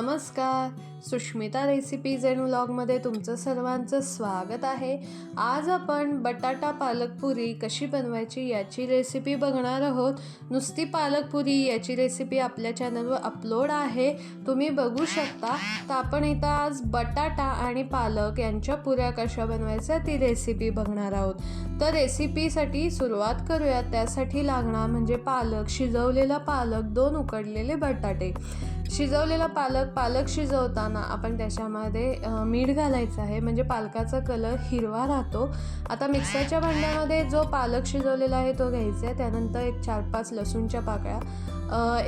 नमस्कार. Sushmita recipes and व्लॉगमध्ये तुमचं सर्वांचं स्वागत आहे. आज आपण बटाटा पालकपुरी कशी बनवायची याची रेसिपी बघणार आहोत. नुसती पालकपुरी याची रेसिपी आपल्या चॅनलवर अपलोड आहे. तुम्ही बघू शकता. तर आपण इथं आज बटाटा आणि पालक यांच्या पुऱ्या कशा बनवायच्या ती रेसिपी बघणार आहोत. तर रेसिपीसाठी सुरुवात करूया. त्यासाठी लागणार म्हणजे पालक शिजवलेला पालक दोन उकडलेले बटाटे. शिजवलेला पालक पालक शिजवताना आपण त्याच्यामध्ये मीठ घालायचं आहे. म्हणजे पालकाचा कलर हिरवा राहतो. आता मिक्सरच्या भांड्यामध्ये जो पालक शिजवलेला आहे तो घ्यायचा आहे. त्यानंतर एक चार पाच लसूणच्या पाकळ्या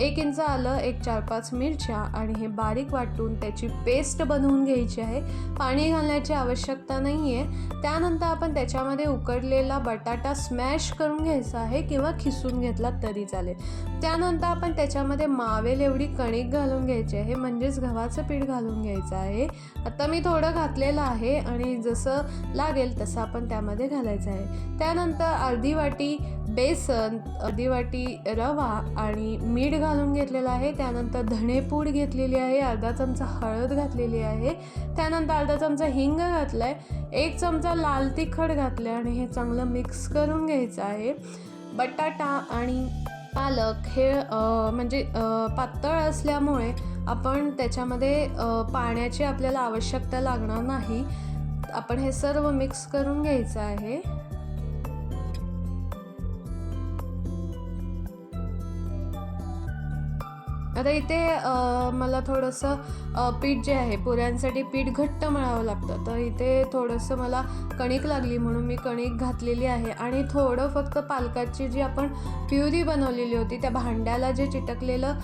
एक इंच आलं एक चार पाच मिरच्या आणि हे बारीक वाटून त्याची पेस्ट बनवून घ्यायची आहे. पाणी घालण्याची आवश्यकता नाही आहे त्यानंतर आपण त्याच्यामध्ये उकडलेला बटाटा स्मॅश करून घ्यायचा आहे किंवा खिसून घेतला तरी चालेल. त्यानंतर आपण त्याच्यामध्ये मावेल एवढी कणिक घालून घ्यायची आहे म्हणजेच गव्हाचं पीठ घालून घ्यायचं आहे. आता मी थोडं घातलेलं आहे आणि जसं लागेल तसं आपण त्यामध्ये घालायचं आहे. त्यानंतर अर्धी वाटी बेसन अर्धी वाटी रवा आणि मीठ घालून घेतलेलं आहे. त्यानंतर धणेपूड घेतलेली आहे अर्धा चमचा हळद घातलेली आहे. त्यानंतर अर्धा चमचा हिंग घातला आहे एक चमचा लाल तिखट घातलं आहे आणि हे चांगलं मिक्स करून घ्यायचं आहे. बटाटा आणि पालक हे म्हणजे पातळ असल्यामुळे आपण त्याच्यामध्ये पाण्याची आपल्याला आवश्यकता लागणार नाही. आपण हे सर्व मिक्स करून घ्यायचं आहे. आता इथे मला थोडंसं पीठ जे आहे पुऱ्यांसाठी पीठ घट्ट मळावं लागतं. तर इथे थोडंसं मला कणिक लागली म्हणून मी कणिक घातलेली आहे. आणि थोडं फक्त पालकाची जी आपण प्युरी बनवलेली होती त्या भांड्याला जे चिटकलेलं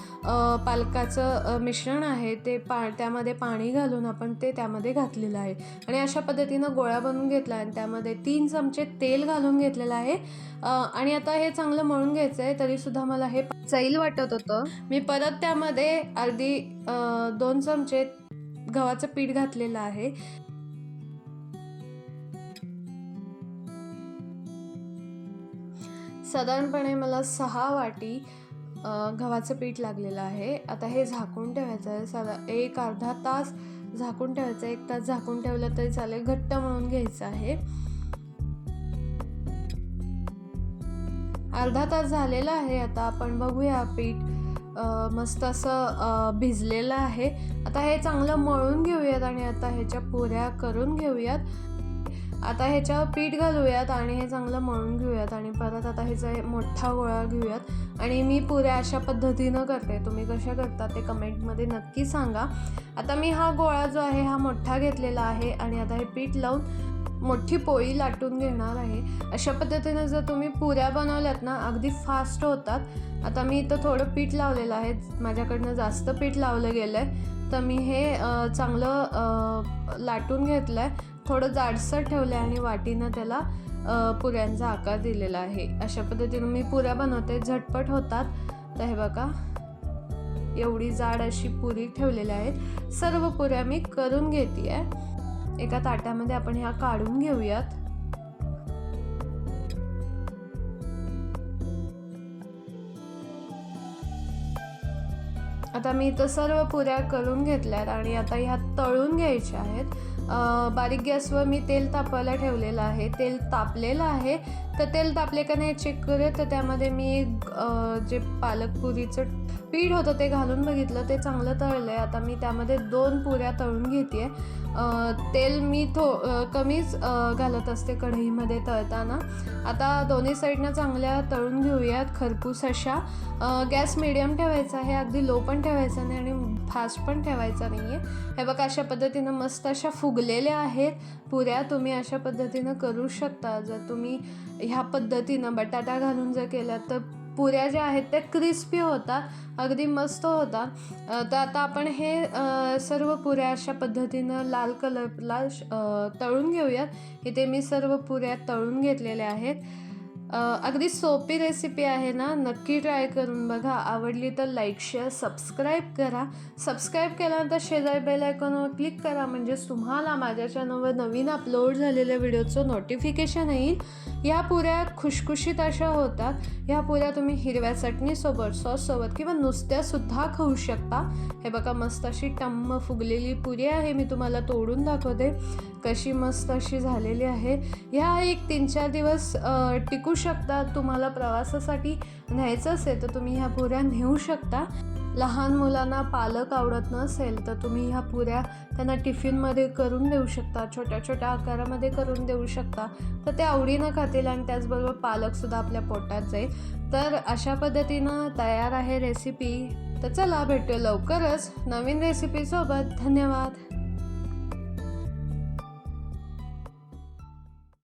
पालकाचं मिश्रण आहे ते पा त्यामध्ये पाणी घालून आपण ते त्यामध्ये घातलेलं आहे. आणि अशा पद्धतीनं गोळा बनवून घेतला आणि त्यामध्ये तीन चमचे तेल घालून घेतलेलं आहे. आणि आता हे चांगलं मळून घ्यायचं आहे तरीसुद्धा मला हे चैल वाटत होतं. मी परत त्यामध्ये अर्धी दोन चमचे गव्हाचं पीठ घातलेलं आहे. साधारणपणे मला सहा वाटी गव्हाचं पीठ लागलेलं आहे. आता हे झाकून ठेवायचं आहे. साधा एक अर्धा तास झाकून ठेवायचं आहे. एक तास झाकून ठेवलं तरी चालेल. घट्ट म्हणून घ्यायचं आहे. अर्धा तास झालेला आहे. आता आपण बघूया पीठ. मस्त असं भिजलेलं आहे. आता हे चांगलं मळून घेऊयात आणि आता ह्याच्या पुऱ्या करून घेऊयात. आता ह्याच्यावर पीठ घालूयात आणि हे चांगलं मळून घेऊयात आणि परत आता ह्याचा मोठा गोळा घेऊयात. आणि मी पुऱ्या अशा पद्धतीनं करते. तुम्ही कशा करता ते कमेंटमध्ये नक्की सांगा. आता मी हा गोळा जो आहे हा मोठा घेतलेला आहे आणि आता हे पीठ लावून मोठी पोळी लाटून घेणार आहे. अशा पद्धतीनं जर तुम्ही पुऱ्या बनवल्यात ना अगदी फास्ट होतात. आता मी इथं थोडं पीठ लावलेलं आहे. माझ्याकडनं जास्त पीठ लावलं गेलं आहे तर मी हे चांगलं लाटून घेतलं आहे थोडं जाडसर ठेवलं आहे आणि वाटीनं त्याला पुऱ्यांचा आकार दिलेला आहे. अशा पद्धतीनं मी पुऱ्या बनवते. झटपट होतात. तर हे बघा. एवढी जाड अशी पुरी ठेवलेल्या आहेत. सर्व पुऱ्या मी करून घेते आहे एका ताटामध्ये आपण ह्या काढून घेऊयात. आता मी इथं सर्व पुऱ्या करून घेतल्यात आणि आता ह्या तळून घ्यायच्या आहेत. बारीक गॅसवर मी तेल तापायला ठेवलेलं आहे. तेल तापलेलं आहे. तर तेल तापले का नाही चेक करूया तर त्यामध्ये मी जे पालक पुरीचं पीठ होतं ते घालून बघितलं. ते चांगलं तळलं आहे आता मी त्यामध्ये दोन पुऱ्या तळून घेते तेल मी थो कमीच घालत असते कढईमध्ये तळताना. आता दोन्ही साईडनं चांगल्या तळून घेऊयात खरपूस अशा. गॅस मिडियम ठेवायचा आहे. अगदी लो पण ठेवायचा नाही आणि फास्ट पण ठेवायचा नाही आहे हे बघा अशा पद्धतीनं मस्त अशा फुगलेल्या आहेत. पुऱ्या तुम्ही अशा पद्धतीनं करू शकता. जर तुम्ही ह्या पद्धतीनं बटाटा घालून जर केल्या तर पुऱ्या ज्या आहेत त्या क्रिस्पी होतात अगदी मस्त होतात तर आता आपण हे सर्व पुऱ्या अशा पद्धतीनं लाल कलरला श- तळून घेऊयात. इथे मी सर्व पुऱ्या तळून घेतलेल्या आहेत. अगदी सोपी रेसिपी आहे ना नक्की ट्राय करून बघा. आवडली तर लाईक शेअर सबस्क्राईब करा. सबस्क्राईब केल्यानंतर शेजारी बेल आयकॉनवर क्लिक करा. म्हणजेच तुम्हाला माझ्या चॅनलवर नवीन अपलोड झालेल्या व्हिडिओचं नोटिफिकेशन येईल. या पुऱ्या खुशखुशीत अशा होतात. ह्या पुऱ्या तुम्ही हिरव्या चटणीसोबत सॉससोबत किंवा नुसत्यासुद्धा खाऊ शकता. हे बघा मस्त अशी टम्म फुगलेली पुरी आहे. मी तुम्हाला तोडून दाखवते. कशी मस्त अशी झालेली आहे. ह्या एक तीन चार दिवस टिकू शकतात तुम्हाला प्रवासासाठी न्यायचं असेल तर तुम्ही ह्या पुऱ्या नेऊ शकता. लहान मुलांना पालक आवडत नसेल तर तुम्ही ह्या पुऱ्या त्यांना टिफिनमध्ये करून देऊ शकता छोट्या छोट्या आकारामध्ये करून देऊ शकता. तर ते आवडीनं खातील आणि त्याचबरोबर पालकसुद्धा आपल्या पोटात जाईल. तर अशा पद्धतीनं तयार आहे रेसिपी तर चला भेटूया लवकरच नवीन रेसिपीसोबत धन्यवाद.